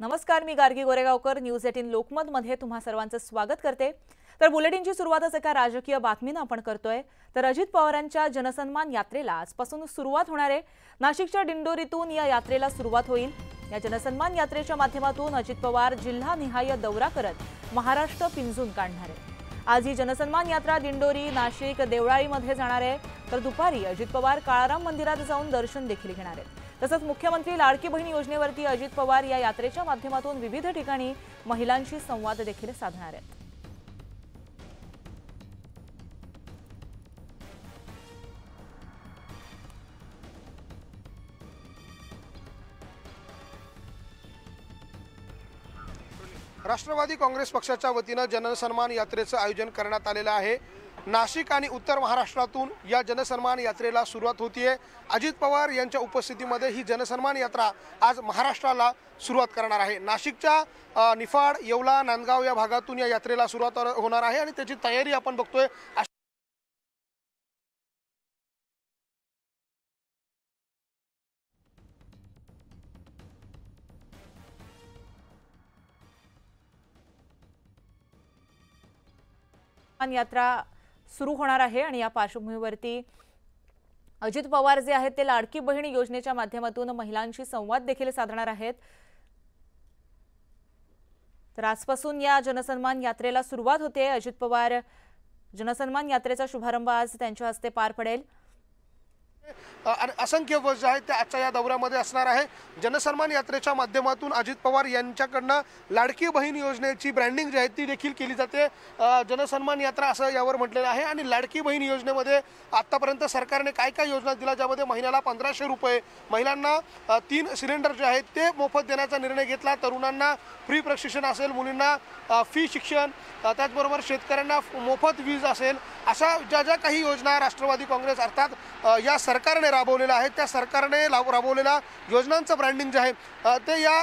नमस्कार मी Gargi Goregaonkar. News eighteen लोकमतमध्ये तुम्हा सर्वांचं स्वागत करते. तर बुलेटिनची सुरुवातच एका राजकीय बातमीनं आपण करतोय. तर अजित पवारांच्या जनसन्मान यात्रेला आजपासून सुरुवात होणार आहे. नाशिकच्या दिंडोरीतून या यात्रेला सुरुवात होईल. या जनसन्मान यात्रेच्या माध्यमातून अजित पवार जिल्हानिहाय दौरा करत महाराष्ट्र पिंजून काढणार आहे. आज ही जनसन्मान यात्रा दिंडोरी नाशिक देवळाळीमध्ये जाणार आहे. तर दुपारी अजित पवार काळाराम मंदिरात जाऊन दर्शन देखील घेणार आहेत. तसंच मुख्यमंत्री लाडकी बहीण योजनेवरती अजित पवार या यात्रेच्या माध्यमातून विविध ठिकाणी महिलांशी संवाद देखील साधणार आहेत. राष्ट्रवादी काँग्रेस पक्षाच्या वतीनं जनसन्मान यात्रेचं आयोजन करण्यात आलेलं आहे. नाशिक आणि उत्तर महाराष्ट्रातून या जनसन्मान यात्रेला सुरुवात होतीये. अजित पवार यांच्या उपस्थितीमध्ये ही जनसन्मान यात्रा आज महाराष्ट्राला सुरुवात करणार आहे. नाशिकच्या निफाड येवला नांदगाव या भागातून या यात्रेला सुरुवात होणार आहे आणि त्याची तयारी आपण बघतोय यात्रा सुरू होणार आहे आणि या पार्श्वभूमीवरती अजित पवार जे आहेत ते लाडकी बहीण योजनेच्या माध्यमातून महिलांशी संवाद देखील साधणार आहेत. तर आजपासून या जनसन्मान यात्रेला सुरुवात होते. अजित पवार जनसन्मान यात्रेचा शुभारंभ आज त्यांच्या हस्ते पार पडेल. असंख्य बस जे आहेत त्या आजच्या या दौऱ्यामध्ये असणार आहे. जनसन्मान यात्रेच्या माध्यमातून अजित पवार यांच्याकडनं लाडकी बहीण योजनेची ब्रँडिंग जी आहे ती देखील केली जाते. जनसन्मान यात्रा असं यावर म्हटलेलं आहे आणि लाडकी बहीण योजनेमध्ये आत्तापर्यंत सरकारने काय काय योजना दिल्या ज्यामध्ये महिन्याला पंधराशे रुपये महिलांना तीन सिलेंडर जे आहेत ते मोफत देण्याचा निर्णय घेतला तरुणांना फ्री प्रशिक्षण असेल मुलींना फी शिक्षण त्याचबरोबर शेतकऱ्यांना मोफत वीज असेल अशा ज्या ज्या काही योजना राष्ट्रवादी काँग्रेस अर्थात या सरकारने राबवलेल्या आहेत त्या सरकारने लाव- राबवलेल्या योजनांचं ब्रँडिंग जे आहे ते या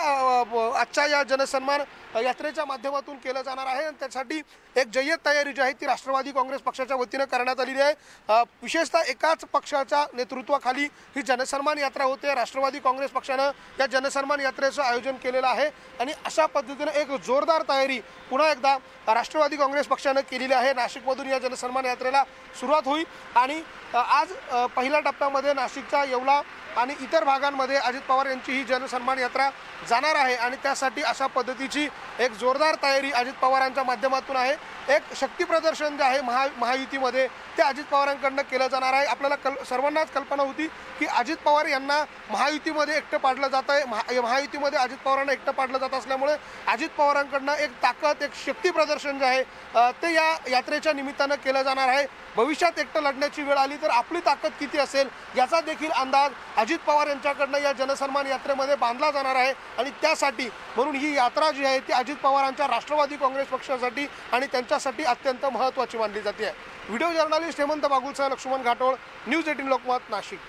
आजच्या या जनसन्मान यात्रेच्या माध्यमातून केलं जाणार आहे. आणि त्यासाठी एक जय्यत तयारी जी आहे ती राष्ट्रवादी काँग्रेस पक्षाच्या वतीनं करण्यात आलेली आहे. विशेषतः एकाच पक्षाच्या नेतृत्वाखाली ही जनसन्मान यात्रा होते. राष्ट्रवादी काँग्रेस पक्षानं या जनसन्मान यात्रेचं आयोजन केलेलं आहे. आणि अशा पद्धतीनं एक जोरदार तयारी पुन्हा एकदा राष्ट्रवादी काँग्रेस पक्षानं केलेली आहे. नाशिकमधून या जनसन्मान यात्रेला सुरुवात होईल. आणि आज पहिल्या टप्प्यामध्ये नाशिकचा येवला आणि इतर भागांमध्ये अजित पवार यांची ही जनसन्मान यात्रा जाणार आहे. आणि त्यासाठी अशा पद्धतीची एक जोरदार तयारी अजित पवारांच्या माध्यमातून आहे. एक शक्ती प्रदर्शन जे आहे महा महायुतीमध्ये ते अजित पवारांकडनं केलं जाणार आहे. आपल्याला कल सर्वांनाच कल्पना होती की अजित पवार यांना महायुतीमध्ये एकटं पाडलं जात आहे. महा महायुतीमध्ये अजित पवारांना एकटं पाडलं जात असल्यामुळे अजित पवारांकडनं एक ताकद एक शक्ती प्रदर्शन जे आहे ते या यात्रेच्या निमित्तानं केलं जाणार आहे. भविष्यात एकटं लढण्याची वेळ आली तर आपली ताकद किती असेल याचा देखील अंदाज अजित पवार यांच्याकडनं या जनसन्मान यात्रेमध्ये बांधला जाणार आहे. आणि त्यासाठी म्हणून ही यात्रा जी आहे ती अजित पवारांच्या राष्ट्रवादी काँग्रेस पक्षासाठी आणि त्यांच्यासाठी अत्यंत महत्त्वाची मानली जाते. व्हिडिओ जर्नलिस्ट हेमंत बागुलसह लक्ष्मण घाटोळ न्यूज एटीन लोकमत नाशिक.